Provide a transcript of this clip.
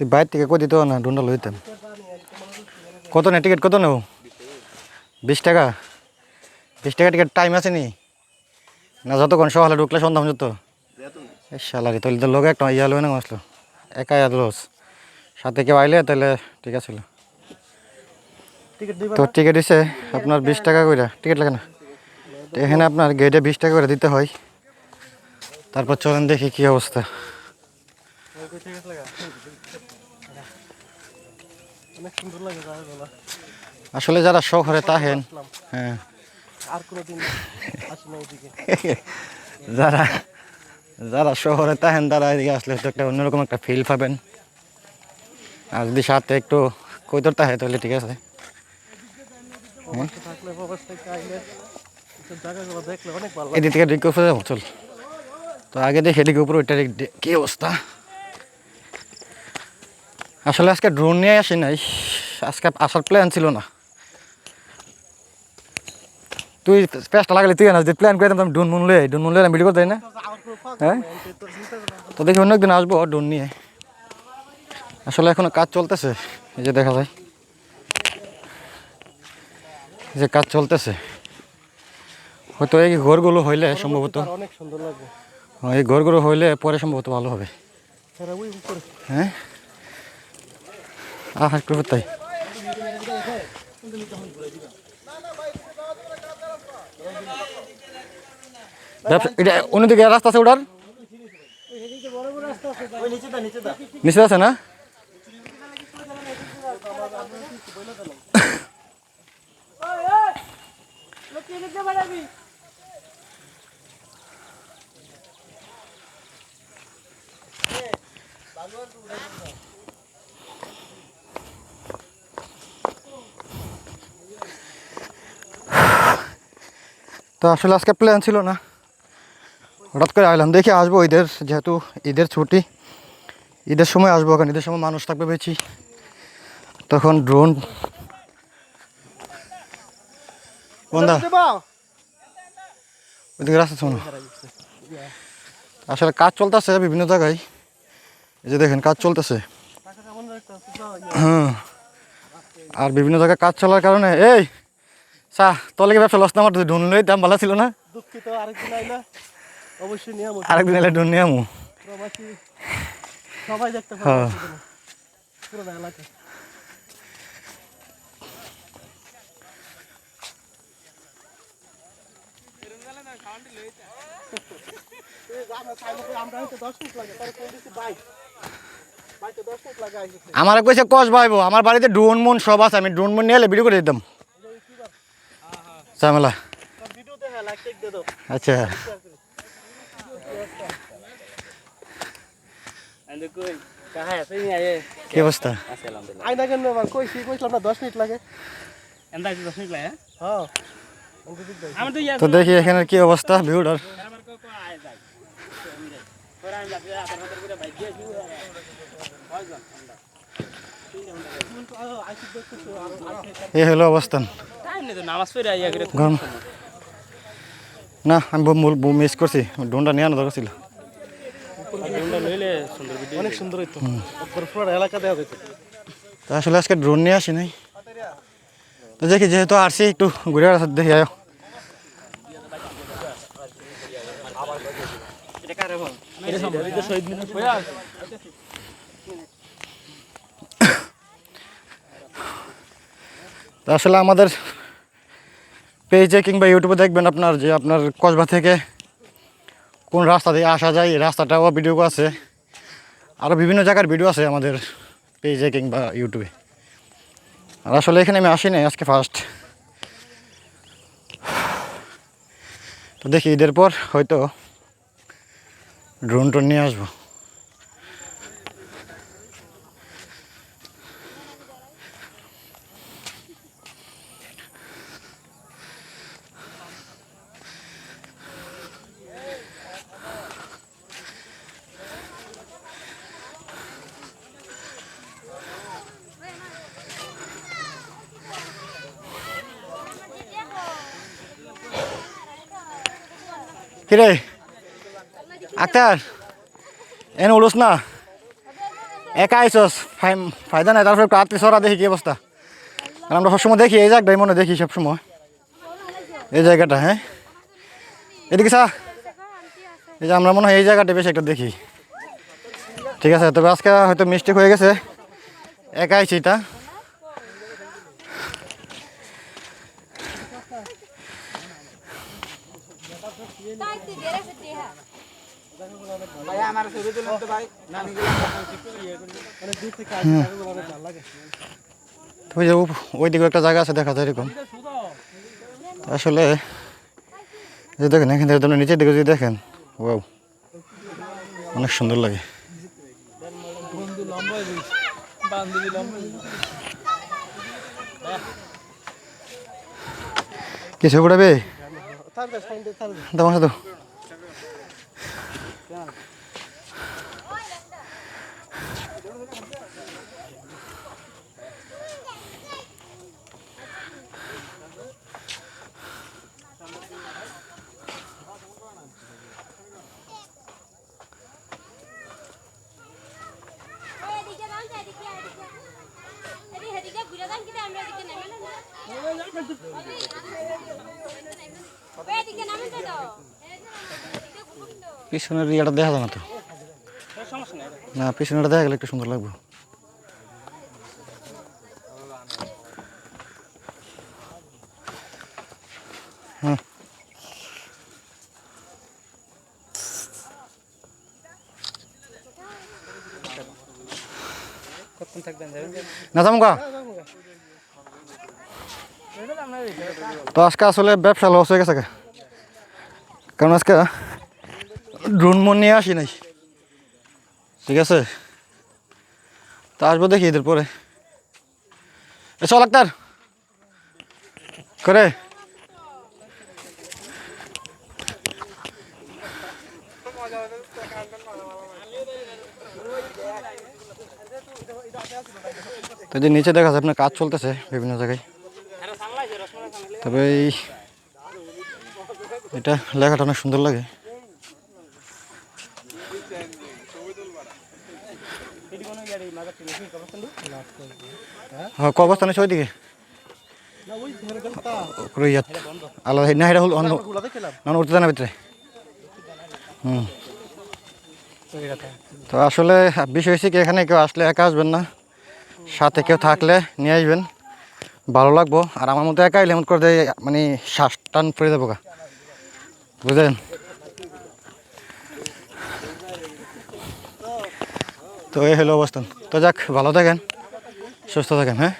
তুই বাইর থেকে কই দিত না ডুন্ডা লইতাম কত নে টিকিট কত নেব? বিশ টাকা? বিশ টাকা টিকিট টাইম আছে নি? না যতক্ষণ সকালে ঢুকলে সন্ধ্যা পর্যন্ত। এই শালারি তাহলে তো লোক একটা ইয়া লই না আসলো। একা ইয়া লস। সাথে কেউ আইলে তাহলে ঠিক আছে তো টিকিট দিছে আপনার বিশ টাকা করে টিকিট লাগে না। এখানে আপনার গেটে বিশ টাকা করে দিতে হয়। তারপর চলেন দেখি কি অবস্থা। অনেক সুন্দর লাগে জায়গাগুলো আসলে যারা শহরে তাহেন হ্যাঁ। আর কোনোদিন আসি না এদিকে। যারা যারা শহরে তাহেন তারা এদিকে আসলে তো একটা অন্যরকম একটা ফিল পাবেন। আর যদি সাথে একটু কৈতর তাহে তাহলে ঠিক আছে। এদিক থেকে যাব চল। তো আগে দেখে এদিকে উপরে ওইটার কি অবস্থা? আসলে আজকে ড্রোন নিয়ে আসি নাই। আজকে আসার প্ল্যান ছিল না। তুই পেঁচটা লাগালে তুই না যদি প্ল্যান করে দিতাম ড্রোন মুন লয়ে ড্রোন মুন লয়ে ভিডিও করতে না? হ্যাঁ? তো দেখি অন্য একদিন আসব ড্রোন নিয়ে। আসলে এখনও কাজ চলতেছে এই যে দেখা যায়। যে কাজ চলতেছে। হয়তো এই ঘরগুলো হইলে সম্ভবত অনেক সুন্দর লাগে হ্যাঁ, এই ঘরগুলো হইলে পরে সম্ভবত ভালো হবে। হ্যাঁ? আহ একটু তাই। এটা অন্যদিকে রাস্তা আছে ওটার নিচে দা নিচে দা নিচে আছে তো আসলে আজকে প্ল্যান ছিল না। হঠাৎ করে আইলাম, দেখি আসব ঈদের, যেহেতু ঈদের ছুটি। ঈদের সময় আসব কারণ ঈদের সময় মানুষ থাকবে বেশি। তখন ড্রোন আসলে কাজ চলতেছে বিভিন্ন জায়গায়। এই যে দেখেন, কাজ চলতেছে। হ্যাঁ। আর বিভিন্ন জায়গায় কাজ চলার কারণে এই! চা তলে ব্যবসা লস না আমার ড্রোন লই দাম ভালো ছিল না? দুঃখিত আরেকদিন আইলে অবশ্যই নিয়ে আমো। আরেকদিন এলে ড্রোন নিয়ে আমু। প্রবাসী সবাই দেখতে হ্যাঁ। পাবে পুরো এলাকা আমরা কইছে কস ভাইবো আমার বাড়িতে ড্রোন মন সব আছে আমি ড্রোন মন নিয়ে এলে ভিডিও করে দিতাম। अच्छा. अच्छा तो देखिए ये हेलो अवस्थान। গরম। না আমি মিস করছি। ড্রোনটা নিয়ে আনা দরকার ছিল। অনেক সুন্দর হইতো। এলাকা দেওয়া যেত আসলে আজকে ড্রোন নিয়ে আসি নাই। তো দেখি যেহেতু আসছি একটু ঘুরে আসা দেখি আয়। শহীদ মিনার আসলে আমাদের পেজে কিংবা ইউটিউবে দেখবেন আপনার যে আপনার কসবা থেকে কোন রাস্তা দিয়ে আসা যায় রাস্তাটাও ভিডিও আছে। আরও বিভিন্ন জায়গার ভিডিও আছে আমাদের পেজে কিংবা ইউটিউবে আর আসলে এখানে আমি আসি নাই আজকে ফার্স্ট তো দেখি ঈদের পর হয়তো ড্রোন টোন নিয়ে আসব। কিরে? আক্তার, এনে উড়োস না। একা আইসস ফায়দা নাই তারপরে আত্মীয় সরা দেখি কি অবস্থা আর আমরা সবসময় দেখি, এই জায়গাটাই মনে দেখি সবসময়। এই জায়গাটা হ্যাঁ এদিকে সা এই যে আমরা মনে হয় এই জায়গাটা বেশি একটা দেখি। ঠিক আছে, তবে আজকে হয়তো মিস্টেক হয়ে গেছে। একা আইছি এটা ওই যে উপ- ওই দিকে একটা জায়গা আছে দেখা যায় এরকম। আসলে যে দেখেন এখান থেকে তোমরা নিচের দিকে যদি দেখেন ও অনেক সুন্দর লাগে। কিছু পড়াবে তার কাছে ফাইন দে তার তোমার সাথে এদিকে নাম যা এদিকে এদিকে এদিকে এদিকে ঘুরে যান কিন্তু আমরা পিছনের ইয়েটা দেখা যায় না তো? না পিছনেটা দেখা গেলে একটু সুন্দর লাগবে। হুম না যাব তো আজকে আসলে ব্যবসা লস হয়ে গেছে কারণ আজকে ড্রোন মন নিয়ে আসি নাই। ঠিক আছে? তা আসব দেখি এদের পরে। চল আক্তার। করে। তো যে নিচে দেখা যায় আপনার কাজ চলতেছে বিভিন্ন জায়গায়। তবে এই এটা লেখাটা অনেক সুন্দর লাগে। হ্যাঁ কবস্থান আছে ওইদিকে? আলাদা হল উঠতে ভিতরে। হুম। তো আসলে বিষয় হচ্ছে কি, এখানে কেউ আসলে একা আসবেন না। সাথে কেউ থাকলে নিয়ে আসবেন। ভালো লাগবো। আর আমার মতো একাই লেমন করে দেয় মানে শ্বাস টান পড়ে দেবো গা। বুঝলেন? তো এই হলো অবস্থান তো যাক, ভালো থাকেন, সুস্থ থাকেন হ্যাঁ?